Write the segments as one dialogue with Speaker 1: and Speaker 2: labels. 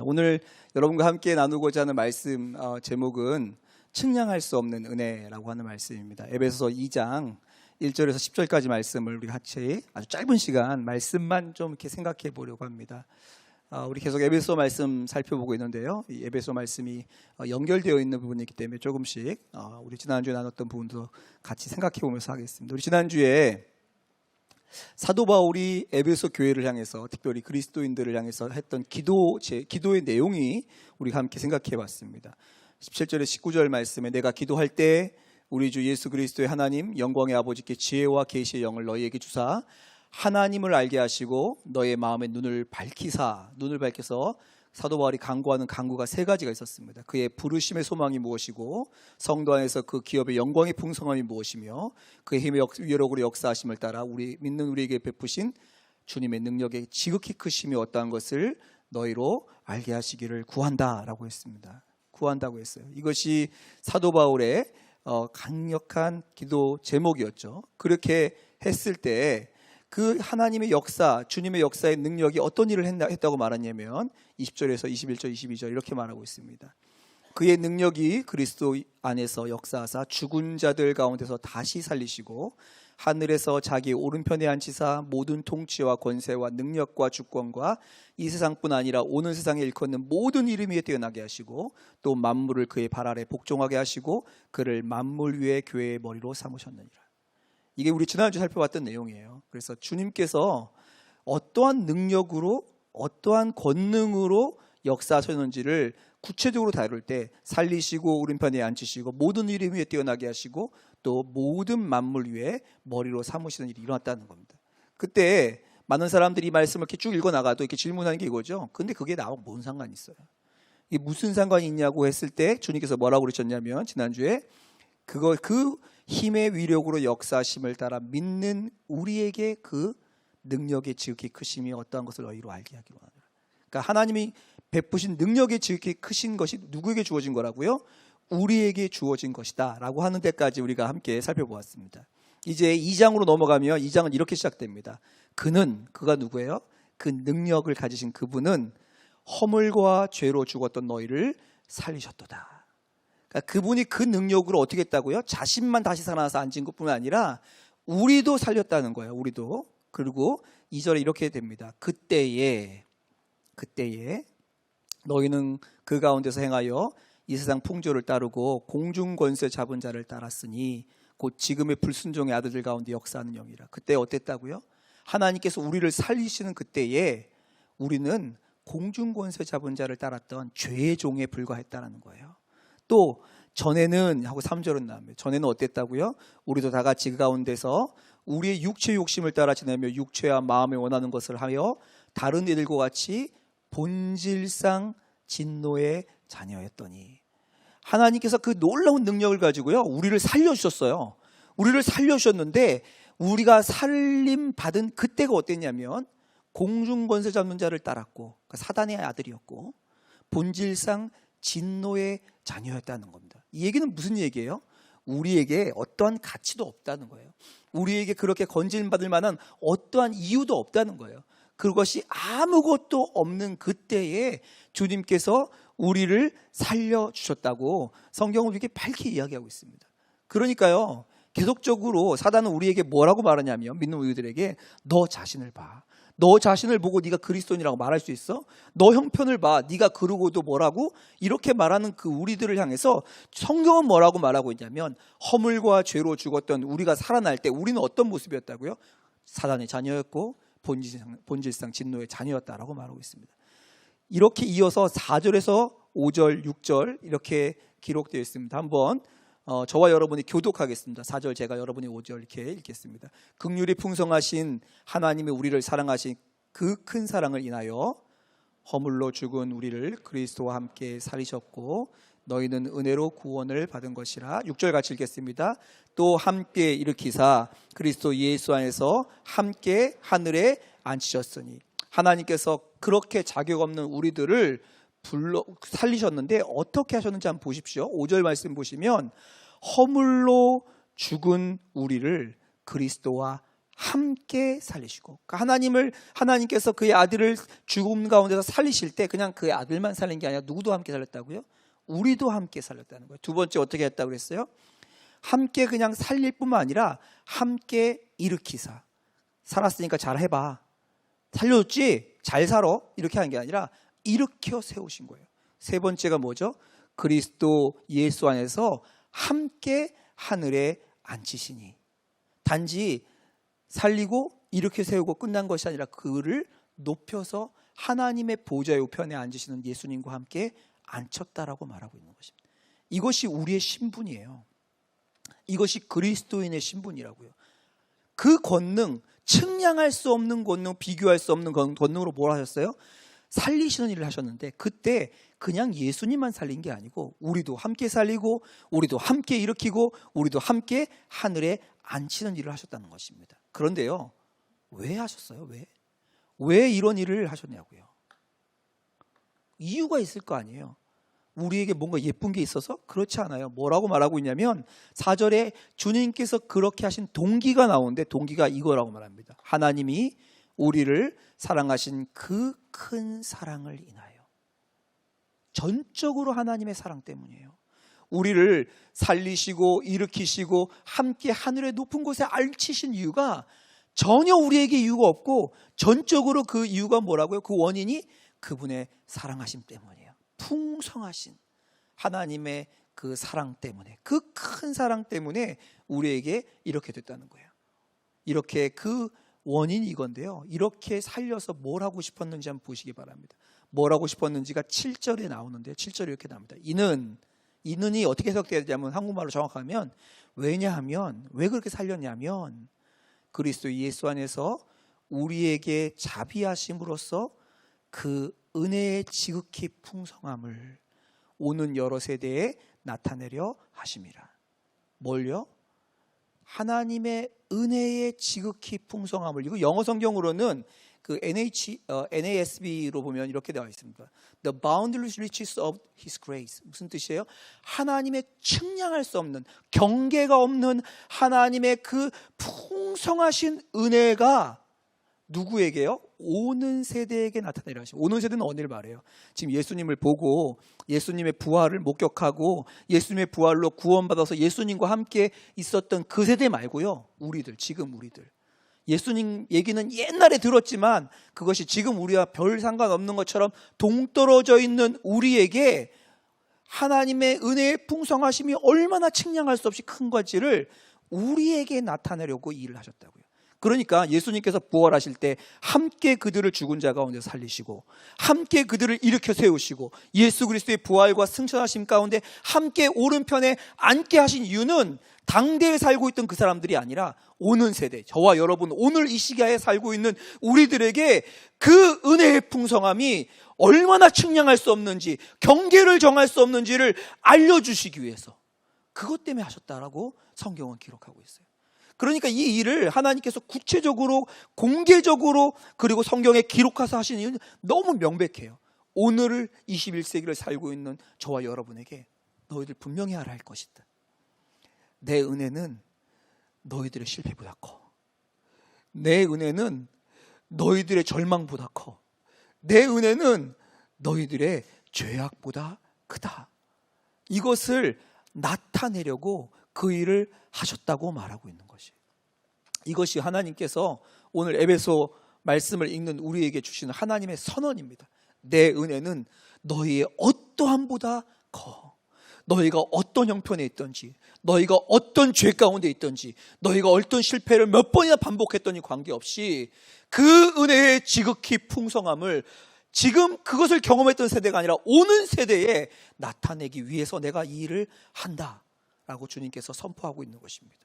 Speaker 1: 하겠습니다. 오늘 여러분과 함께 나누고자 하는 말씀 어, 제목은 측량할 수 없는 은혜라고 하는 말씀입니다. 에베소서 2장 1절에서 10절까지 말씀을 우리 같이 아주 짧은 시간 말씀만 좀 이렇게 생각해 보려고 합니다. 어, 우리 계속 에베소 말씀 살펴보고 있는데요. 이 에베소 말씀이 어, 연결되어 있는 부분이기 때문에 조금씩 어, 우리 지난주에 나눴던 부분도 같이 생각해 보면서 하겠습니다. 우리 지난주에 사도 바울이 에베소 교회를 향해서 특별히 그리스도인들을 향해서 했던 기도 제 기도의 내용이 우리가 함께 생각해 봤습니다. 17절에 19절 말씀에 내가 기도할 때 우리 주 예수 그리스도의 하나님 영광의 아버지께 지혜와 계시의 영을 너희에게 주사 하나님을 알게 하시고 너의 마음의 눈을 밝히사 눈을 밝혀서 사도 바울이 강구하는 강구가 세 가지가 있었습니다. 그의 부르심의 소망이 무엇이고 성도 안에서 그 기업의 영광의 풍성함이 무엇이며 그의 힘의 역, 위력으로 역사하심을 따라 우리 믿는 우리에게 베푸신 주님의 능력의 지극히 크심이 어떠한 것을 너희로 알게 하시기를 구한다라고 했습니다. 구한다고 했어요. 이것이 사도 바울의 어, 강력한 기도 제목이었죠. 그렇게 했을 때 그 하나님의 역사, 주님의 역사의 능력이 어떤 일을 했나, 했다고 말하냐면 20절에서 21절, 22절 이렇게 말하고 있습니다. 그의 능력이 그리스도 안에서 역사하사 죽은 자들 가운데서 다시 살리시고 하늘에서 자기 오른편에 앉히사 모든 통치와 권세와 능력과 주권과 이 세상뿐 아니라 오는 세상에 일컫는 모든 이름 위에 뛰어나게 하시고 또 만물을 그의 발 아래 복종하게 하시고 그를 만물 위에 교회의 머리로 삼으셨느니라. 이게 우리 지난주 살펴봤던 내용이에요. 그래서 주님께서 어떠한 능력으로 어떠한 권능으로 역사하셨는지를 구체적으로 다룰 때 살리시고 오른편에 앉히시고 모든 이름 위에 뛰어나게 하시고 또 모든 만물 위에 머리로 삼으시는 일이 일어났다는 겁니다. 그때 많은 사람들이 이 말씀을 이렇게 쭉 읽어 나가도 이렇게 질문하는 게 이거죠. 근데 그게 나하고 뭔 상관이 있어요? 이게 무슨 상관이 있냐고 했을 때 주님께서 뭐라고 그러셨냐면 지난주에 그거 그 힘의 위력으로 역사심을 따라 믿는 우리에게 그 능력의 지극히 크심이 어떠한 것을 너희로 알게 하기 원하노라. 그러니까 하나님이 베푸신 능력의 지극히 크신 것이 누구에게 주어진 거라고요? 우리에게 주어진 것이다라고 하는 데까지 우리가 함께 살펴보았습니다. 이제 2장으로 넘어가면 2장은 이렇게 시작됩니다. 그는 그가 누구예요? 그 능력을 가지신 그분은 허물과 죄로 죽었던 너희를 살리셨도다. 그러니까 그분이 그 능력으로 어떻게 했다고요? 자신만 다시 살아나서 앉은 것뿐만 아니라 우리도 살렸다는 거예요. 우리도. 그리고 2절에 이렇게 됩니다. 그때에 그때에 너희는 그 가운데서 행하여 이 세상 풍조를 따르고 공중 권세 잡은 자를 따랐으니 곧 지금의 불순종의 아들들 가운데 역사하는 영이라. 그때 어땠다고요? 하나님께서 우리를 살리시는 그때에 우리는 공중 권세 잡은 자를 따랐던 죄의 종에 불과했다는 거예요. 또 전에는 하고 3절은 나옵니다. 전에는 어땠다고요? 우리도 다 같이 그 가운데서 우리의 육체 욕심을 따라 지내며 육체와 마음에 원하는 것을 하여 다른 이들과 같이 본질상 진노의 자녀였더니 하나님께서 그 놀라운 능력을 가지고요 우리를 살려 주셨어요. 우리를 살려 주셨는데 우리가 살림 받은 그때가 어땠냐면 공중 권세 잡는 자를 따랐고 그러니까 사단의 아들이었고 본질상 진노의 자녀였다는 겁니다. 이 얘기는 무슨 얘기예요? 우리에게 어떠한 가치도 없다는 거예요. 우리에게 그렇게 건진받을 만한 어떠한 이유도 없다는 거예요. 그것이 아무것도 없는 그때에 주님께서 우리를 살려주셨다고 성경은 이렇게 밝게 이야기하고 있습니다. 그러니까요, 계속적으로 사단은 우리에게 뭐라고 말하냐면 믿는 우리들에게 너 자신을 봐. 너 자신을 보고 네가 그리스도인이라고 말할 수 있어? 너 형편을 봐. 네가 그러고도 뭐라고? 이렇게 말하는 그 우리들을 향해서 성경은 뭐라고 말하고 있냐면 허물과 죄로 죽었던 우리가 살아날 때 우리는 어떤 모습이었다고요? 사단의 자녀였고 본질상, 본질상 진노의 자녀였다라고 말하고 있습니다. 이렇게 이어서 4절에서 5절, 6절 이렇게 기록되어 있습니다. 한번 어, 저와 여러분이 교독하겠습니다. 4절 제가 여러분이 5절 이렇게 읽겠습니다. 극률이 풍성하신 하나님이 우리를 사랑하신 그 큰 사랑을 인하여 허물로 죽은 우리를 그리스도와 함께 살리셨고 너희는 은혜로 구원을 받은 것이라 6절 같이 읽겠습니다. 또 함께 일으키사 그리스도 예수 안에서 함께 하늘에 앉히셨으니 하나님께서 그렇게 자격 없는 우리들을 불러 살리셨는데 어떻게 하셨는지 한번 보십시오. 5절 말씀 보시면 허물로 죽은 우리를 그리스도와 함께 살리시고 그러니까 하나님을 하나님께서 그의 아들을 죽음 가운데서 살리실 때 그냥 그의 아들만 살린 게 아니라 누구도 함께 살렸다고요? 우리도 함께 살렸다는 거예요. 두 번째 어떻게 했다고 그랬어요? 함께 그냥 살릴 뿐만 아니라 함께 일으키사 살았으니까 잘 해봐 살려줬지 잘 살아 이렇게 하는 게 아니라 일으켜 세우신 거예요. 세 번째가 뭐죠? 그리스도 예수 안에서 함께 하늘에 앉히시니 단지 살리고 이렇게 세우고 끝난 것이 아니라 그를 높여서 하나님의 보좌의 우편에 앉으시는 예수님과 함께 앉혔다라고 말하고 있는 것입니다. 이것이 우리의 신분이에요. 이것이 그리스도인의 신분이라고요. 그 권능, 측량할 수 없는 권능, 비교할 수 없는 권- 권능으로 뭘 하셨어요? 살리시는 일을 하셨는데 그때 그냥 예수님만 살린 게 아니고 우리도 함께 살리고 우리도 함께 일으키고 우리도 함께 하늘에 앉히는 일을 하셨다는 것입니다. 그런데요. 왜 하셨어요? 왜? 왜 이런 일을 하셨냐고요. 이유가 있을 거 아니에요. 우리에게 뭔가 예쁜 게 있어서 그렇지 않아요. 뭐라고 말하고 있냐면 4절에 주님께서 그렇게 하신 동기가 나오는데 동기가 이거라고 말합니다. 하나님이 우리를 사랑하신 그 큰 사랑을 인하여 전적으로 하나님의 사랑 때문이에요. 우리를 살리시고 일으키시고 함께 하늘의 높은 곳에 앉히신 이유가 전혀 우리에게 이유가 없고 전적으로 그 이유가 뭐라고요? 그 원인이 그분의 사랑하심 때문이에요. 풍성하신 하나님의 그 사랑 때문에 그 큰 사랑 때문에 우리에게 이렇게 됐다는 거예요. 이렇게 그 원인이 이건데요. 이렇게 살려서 뭘 하고 싶었는지 한번 보시기 바랍니다. 뭘 하고 싶었는지가 7절에 나오는데 7절에 이렇게 나옵니다. 이는 이는이 어떻게 해석돼야 되냐면 한국말로 정확하면 왜냐하면 왜 그렇게 살렸냐면 그리스도 예수 안에서 우리에게 자비하심으로써 그 은혜의 지극히 풍성함을 오는 여러 세대에 나타내려 하심이라. 뭘요? 하나님의 은혜의 지극히 풍성함을 이거 영어 성경으로는 그 NH 어, NASB로 보면 이렇게 되어 있습니다. The boundless riches of His grace 무슨 뜻이에요? 하나님의 측량할 수 없는 경계가 없는 하나님의 그 풍성하신 은혜가 누구에게요? 오는 세대에게 나타내려 하시고 오는 세대는 어디를 말해요? 지금 예수님을 보고 예수님의 부활을 목격하고 예수님의 부활로 구원받아서 예수님과 함께 있었던 그 세대 말고요. 우리들 지금 우리들 예수님 얘기는 옛날에 들었지만 그것이 지금 우리와 별 상관없는 것처럼 동떨어져 있는 우리에게 하나님의 은혜의 풍성하심이 얼마나 측량할 수 없이 큰 건지를 우리에게 나타내려고 일을 하셨다고요. 그러니까 예수님께서 부활하실 때 함께 그들을 죽은 자 가운데 살리시고 함께 그들을 일으켜 세우시고 예수 그리스도의 부활과 승천하심 가운데 함께 오른편에 앉게 하신 이유는 당대에 살고 있던 그 사람들이 아니라 오는 세대 저와 여러분 오늘 이 시기에 살고 있는 우리들에게 그 은혜의 풍성함이 얼마나 측량할 수 없는지 경계를 정할 수 없는지를 알려주시기 위해서 그것 때문에 하셨다라고 성경은 기록하고 있어요. 그러니까 이 일을 하나님께서 구체적으로 공개적으로 그리고 성경에 기록해서 하신 이유는 너무 명백해요. 오늘을 21세기를 살고 있는 저와 여러분에게 너희들 분명히 알아야 할 것이다. 내 은혜는 너희들의 실패보다 커. 내 은혜는 너희들의 절망보다 커. 내 은혜는 너희들의 죄악보다 크다. 이것을 나타내려고 그 일을 하셨다고 말하고 있는 것이. 이것이 하나님께서 오늘 에베소 말씀을 읽는 우리에게 주시는 하나님의 선언입니다. 내 은혜는 너희의 어떠함보다 커. 너희가 어떤 형편에 있든지, 너희가 어떤 죄 가운데 있든지, 너희가 어떤 실패를 몇 번이나 반복했더니 관계없이 그 은혜의 지극히 풍성함을 지금 그것을 경험했던 세대가 아니라 오는 세대에 나타내기 위해서 내가 이 일을 한다 라고 주님께서 선포하고 있는 것입니다.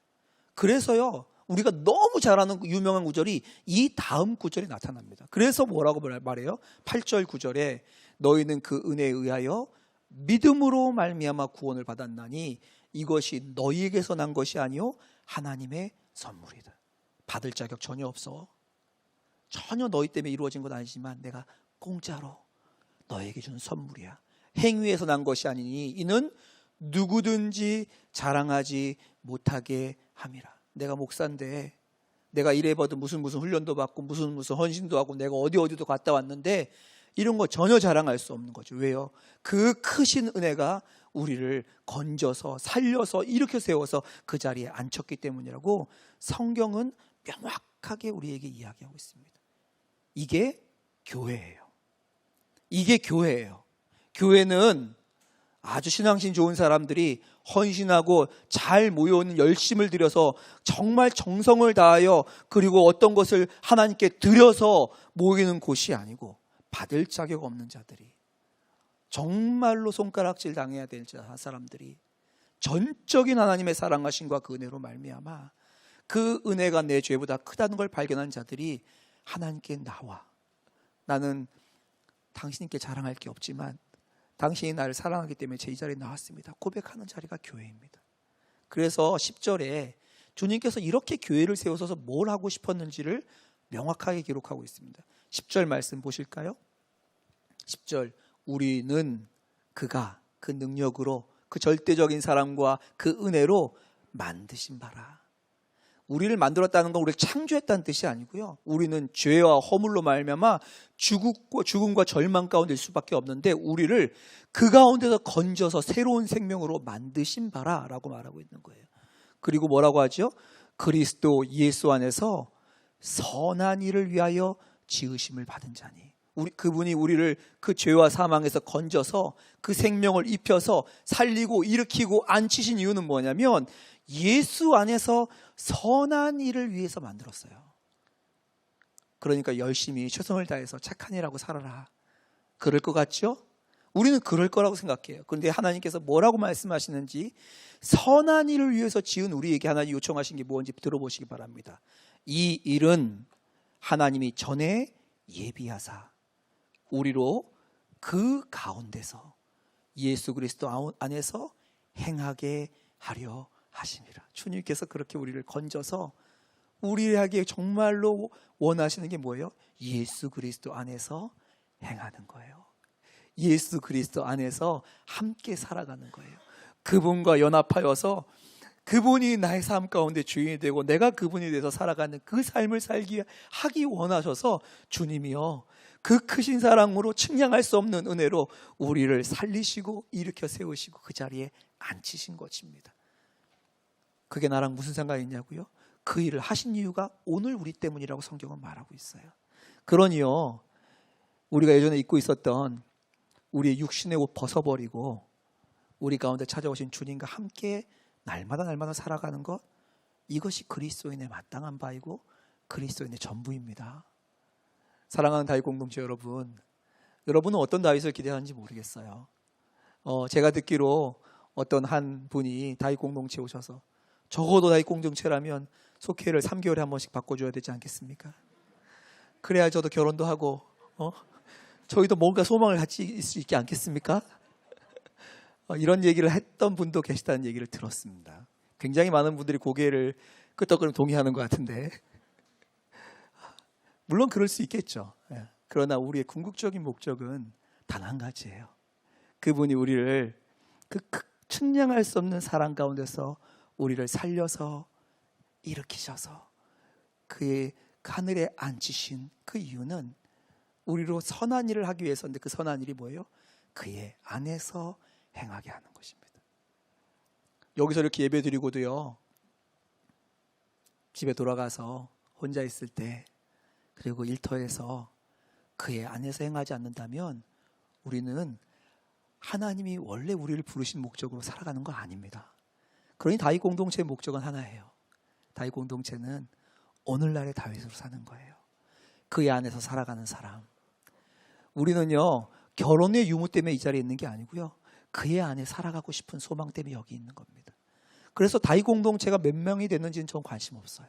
Speaker 1: 그래서요, 우리가 너무 잘 아는 그 유명한 구절이 이 다음 구절에 나타납니다. 그래서 뭐라고 말해요? 8절 9절에 너희는 그 은혜에 의하여 믿음으로 말미암아 구원을 받았나니 이것이 너희에게서 난 것이 아니요 하나님의 선물이다. 받을 자격 전혀 없어. 전혀 너희 때문에 이루어진 건 아니지만 내가 공짜로 너에게 준 선물이야. 행위에서 난 것이 아니니 이는 누구든지 자랑하지 못하게 함이라. 내가 목사인데 내가 이래봐도 무슨 무슨 훈련도 받고 무슨 무슨 헌신도 하고 내가 어디 어디도 갔다 왔는데 이런 거 전혀 자랑할 수 없는 거죠. 왜요? 그 크신 은혜가 우리를 건져서 살려서 이렇게 세워서 그 자리에 앉혔기 때문이라고 성경은 명확하게 우리에게 이야기하고 있습니다. 이게 교회예요. 이게 교회예요. 교회는 아주 신앙심 좋은 사람들이 헌신하고 잘 모여오는 열심을 들여서 정말 정성을 다하여 그리고 어떤 것을 하나님께 드려서 모이는 곳이 아니고 받을 자격 없는 자들이 정말로 손가락질 당해야 될 자- 사람들이 전적인 하나님의 사랑하심과 그 은혜로 말미암아 그 은혜가 내 죄보다 크다는 걸 발견한 자들이 하나님께 나와. 나는 당신께 자랑할 게 없지만 당신이 나를 사랑하기 때문에 제 이 자리에 나왔습니다. 고백하는 자리가 교회입니다. 그래서 10절에 주님께서 이렇게 교회를 세우셔서 뭘 하고 싶었는지를 명확하게 기록하고 있습니다. 10절 말씀 보실까요? 10절 우리는 그가 그 능력으로 그 절대적인 사랑과 그 은혜로 만드신 바라. 우리를 만들었다는 건 우리를 창조했다는 뜻이 아니고요. 우리는 죄와 허물로 말미암아 죽음과 절망 가운데 있을 수밖에 없는데 우리를 그 가운데서 건져서 새로운 생명으로 만드신 바라라고 말하고 있는 거예요. 그리고 뭐라고 하죠? 그리스도 예수 안에서 선한 일을 위하여 지으심을 받은 자니. 우리 그분이 우리를 그 죄와 사망에서 건져서 그 생명을 입혀서 살리고 일으키고 앉히신 이유는 뭐냐면 예수 안에서 선한 일을 위해서 만들었어요. 그러니까 열심히 최선을 다해서 착한 일하고 살아라. 그럴 것 같죠? 우리는 그럴 거라고 생각해요. 그런데 하나님께서 뭐라고 말씀하시는지 선한 일을 위해서 지은 우리에게 하나님 요청하신 게 뭔지 들어보시기 바랍니다. 이 일은 하나님이 전에 예비하사 우리로 그 가운데서 예수 그리스도 안에서 행하게 하려 하시니라. 주님께서 그렇게 우리를 건져서 우리에게 정말로 원하시는 게 뭐예요? 예수 그리스도 안에서 행하는 거예요. 예수 그리스도 안에서 함께 살아가는 거예요. 그분과 연합하여서 그분이 나의 삶 가운데 주인이 되고 내가 그분이 돼서 살아가는 그 삶을 살기 하기 원하셔서 주님이요 그 크신 사랑으로 측량할 수 없는 은혜로 우리를 살리시고 일으켜 세우시고 그 자리에 앉히신 것입니다. 그게 나랑 무슨 상관이 있냐고요? 그 일을 하신 이유가 오늘 우리 때문이라고 성경은 말하고 있어요. 그러니요, 우리가 예전에 입고 있었던 우리의 육신의 옷 벗어버리고 우리 가운데 찾아오신 주님과 함께 날마다 날마다 살아가는 것 이것이 그리스도인의 마땅한 바이고 그리스도인의 전부입니다. 사랑하는 다윗 공동체 여러분, 여러분은 어떤 다윗을 기대하는지 모르겠어요. 어, 제가 듣기로 어떤 한 분이 다윗 공동체 오셔서 적어도 다윗 공동체라면 속회를 3개월에 한 번씩 바꿔줘야 되지 않겠습니까? 그래야 저도 결혼도 하고, 어? 저희도 뭔가 소망을 가질 수 있지 않겠습니까? 어, 이런 얘기를 했던 분도 계시다는 얘기를 들었습니다. 굉장히 많은 분들이 고개를 끄덕끄덕 동의하는 것 같은데. 물론 그럴 수 있겠죠. 예. 그러나 우리의 궁극적인 목적은 단 한 가지예요. 그분이 우리를 그 측량할 수 없는 사랑 가운데서 우리를 살려서 일으키셔서 그의 하늘에 앉히신 그 이유는 우리로 선한 일을 하기 위해서인데 그 선한 일이 뭐예요? 그의 안에서 행하게 하는 것입니다. 여기서 이렇게 예배 드리고도요. 집에 돌아가서 혼자 있을 때 그리고 일터에서 그의 안에서 행하지 않는다면 우리는 하나님이 원래 우리를 부르신 목적으로 살아가는 거 아닙니다. 그러니 다윗 공동체의 목적은 하나예요. 다윗 공동체는 오늘날의 다윗으로 사는 거예요. 그의 안에서 살아가는 사람. 우리는요 결혼의 유무 때문에 이 자리에 있는 게 아니고요 그의 안에 살아가고 싶은 소망 때문에 여기 있는 겁니다. 그래서 다윗 공동체가 몇 명이 됐는지는 전 관심 없어요.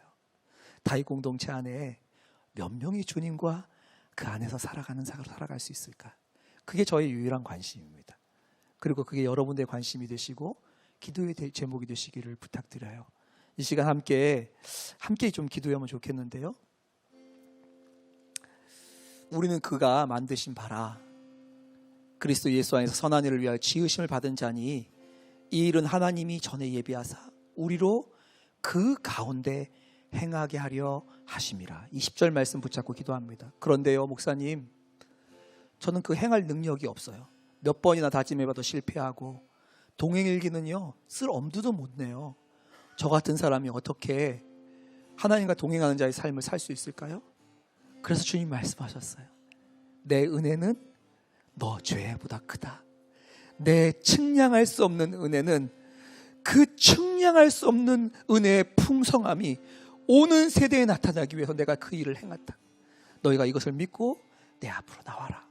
Speaker 1: 다윗 공동체 안에 몇 명이 주님과 그 안에서 살아가는 삶으로 살아갈 수 있을까? 그게 저의 유일한 관심입니다. 그리고 그게 여러분들의 관심이 되시고 기도의 제목이 되시기를 부탁드려요. 이 시간 함께 함께 좀 기도하면 좋겠는데요. 우리는 그가 만드신 바라 그리스도 예수 안에서 선한 일을 위하여 지으심을 받은 자니 이 일은 하나님이 전에 예비하사 우리로 그 가운데 행하게 하려 하심이라. 20절 말씀 붙잡고 기도합니다. 그런데요, 목사님, 저는 그 행할 능력이 없어요. 몇 번이나 다짐해봐도 실패하고 동행일기는요 쓸 엄두도 못 내요. 저 같은 사람이 어떻게 하나님과 동행하는 자의 삶을 살 수 있을까요? 그래서 주님 말씀하셨어요. 내 은혜는 너 죄보다 크다. 내 측량할 수 없는 은혜는 그 측량할 수 없는 은혜의 풍성함이 오는 세대에 나타나기 위해서 내가 그 일을 행했다. 너희가 이것을 믿고 내 앞으로 나와라.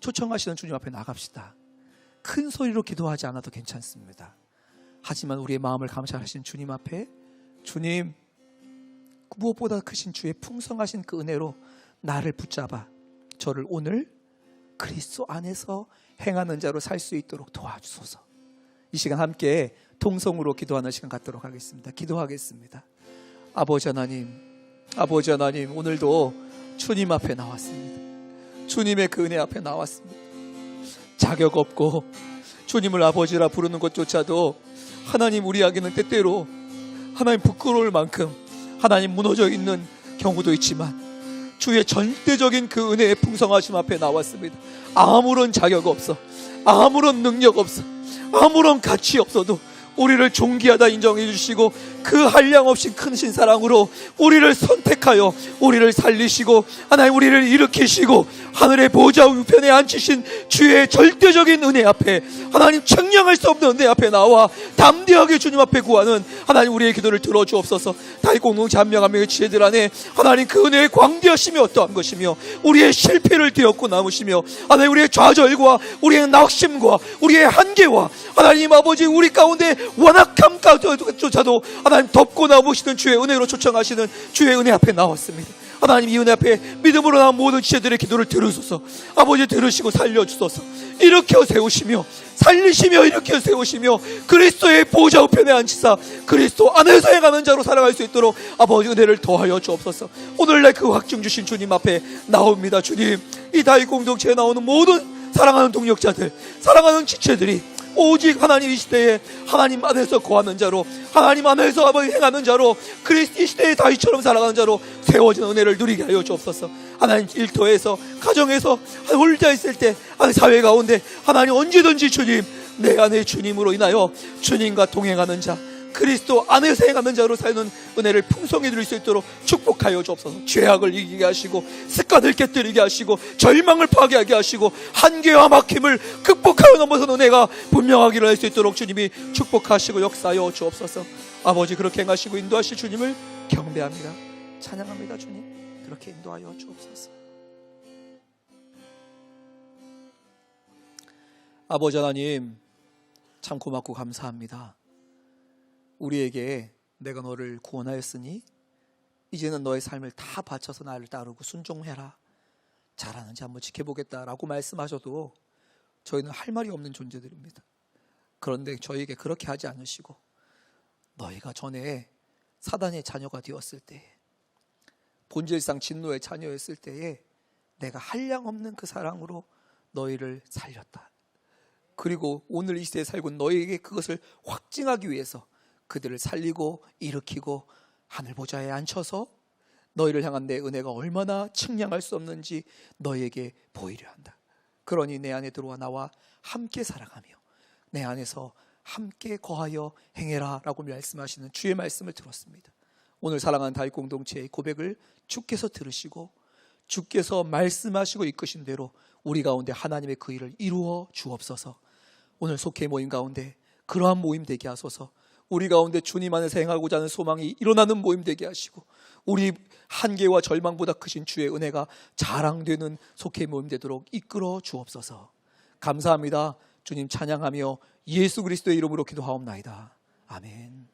Speaker 1: 초청하시는 주님 앞에 나갑시다. 큰 소리로 기도하지 않아도 괜찮습니다. 하지만 우리의 마음을 감찰하신 주님 앞에 주님 무엇보다 크신 주의 풍성하신 그 은혜로 나를 붙잡아 저를 오늘 그리스도 안에서 행하는 자로 살 수 있도록 도와주소서. 이 시간 함께 통성으로 기도하는 시간 갖도록 하겠습니다. 기도하겠습니다. 아버지 하나님, 아버지 하나님, 오늘도 주님 앞에 나왔습니다. 주님의 그 은혜 앞에 나왔습니다. 자격 없고 주님을 아버지라 부르는 것조차도 하나님 우리에게는 때때로 하나님 부끄러울 만큼 하나님 무너져 있는 경우도 있지만 주의 전대적인 그 은혜의 풍성하심 앞에 나왔습니다. 아무런 자격 없어. 아무런 능력 없어. 아무런 가치 없어도 우리를 존귀하다 인정해 주시고 그 한량 없이 크신 사랑으로 우리를 선택하여 우리를 살리시고 하나님 우리를 일으키시고 하늘의 보좌 우편에 앉히신 주의 절대적인 은혜 앞에 하나님 청량할 수 없는 은혜 앞에 나와 담대하게 주님 앞에 구하는 하나님 우리의 기도를 들어주옵소서. 명한 명의 지혜들 안에 하나님 그 은혜의 광대하심이 어떠한 것이며 우리의 실패를 되었고 남으시며 하나님 우리의 좌절과 우리의 낙심과 우리의 한계와 하나님 아버지 우리 가운데 완악함까지조차도 하나님 덮고 나오시는 주의 은혜로 초청하시는 주의 은혜 앞에 나왔습니다. 하나님 이 은혜 앞에 믿음으로 나온 모든 지혜들의 기도를 들으소서. 아버지 들으시고 살려주소서. 일으켜 세우시며 살리시며 일으켜 세우시며 그리스도의 보좌 우편에 앉히사 그리스도 안에서 행하는 자로 살아갈 수 있도록 아버지 은혜를 더하여 주옵소서. 오늘날 그 확증 주신 주님 앞에 나옵니다 주님. 이 다윗 공동체에 나오는 모든 사랑하는 동력자들 사랑하는 지체들이 오직 하나님 이 시대에 하나님 안에서 거하는 자로 하나님 안에서 아버지 행하는 자로 그리스도 이 시대의 다윗처럼 살아가는 자로 세워진 은혜를 누리게 하여 주옵소서. 하나님 일터에서 가정에서 혼자 있을 때 사회 가운데 하나님 언제든지 주님 내 안에 주님으로 인하여 주님과 동행하는 자 그리스도 안에서 행하는 자로 사는 은혜를 풍성히 누릴 수 있도록 축복하여 주옵소서. 죄악을 이기게 하시고 습관을 깨뜨리게 하시고 절망을 파괴하게 하시고 한계와 막힘을 극복하여 넘어서는 은혜가 분명하기를 할 수 있도록 주님이 축복하시고 역사하여 주옵소서. 아버지 그렇게 행하시고 인도하실 주님을 경배합니다. 찬양합니다 주님. 그렇게 인도하여 주옵소서. 아버지 하나님 참 고맙고 감사합니다 우리에게 내가 너를 구원하였으니 이제는 너의 삶을 다 바쳐서 나를 따르고 순종해라. 잘하는지 한번 지켜보겠다라고 말씀하셔도 저희는 할 말이 없는 존재들입니다. 그런데 저희에게 그렇게 하지 않으시고 너희가 전에 사단의 자녀가 되었을 때 본질상 진노의 자녀였을 때에 내가 한량 없는 그 사랑으로 너희를 살렸다. 그리고 오늘 이 시대에 살고 너희에게 그것을 확증하기 위해서 그들을 살리고 일으키고 하늘 보좌에 앉혀서 너희를 향한 내 은혜가 얼마나 측량할 수 없는지 너희에게 보이려 한다. 그러니 내 안에 들어와 나와 함께 살아가며 내 안에서 함께 거하여 행해라라고 말씀하시는 주의 말씀을 들었습니다. 오늘 사랑하는 다윗 공동체의 고백을 주께서 들으시고 주께서 말씀하시고 이끄신 대로 우리 가운데 하나님의 그 일을 이루어 주옵소서. 오늘 속해 모임 가운데 그러한 모임 되게 하소서. 우리 가운데 주님 안에서 행하고자 하는 소망이 일어나는 모임 되게 하시고 우리 한계와 절망보다 크신 주의 은혜가 자랑되는 속해 모임 되도록 이끌어 주옵소서. 감사합니다. 주님 찬양하며 예수 그리스도의 이름으로 기도하옵나이다. 아멘.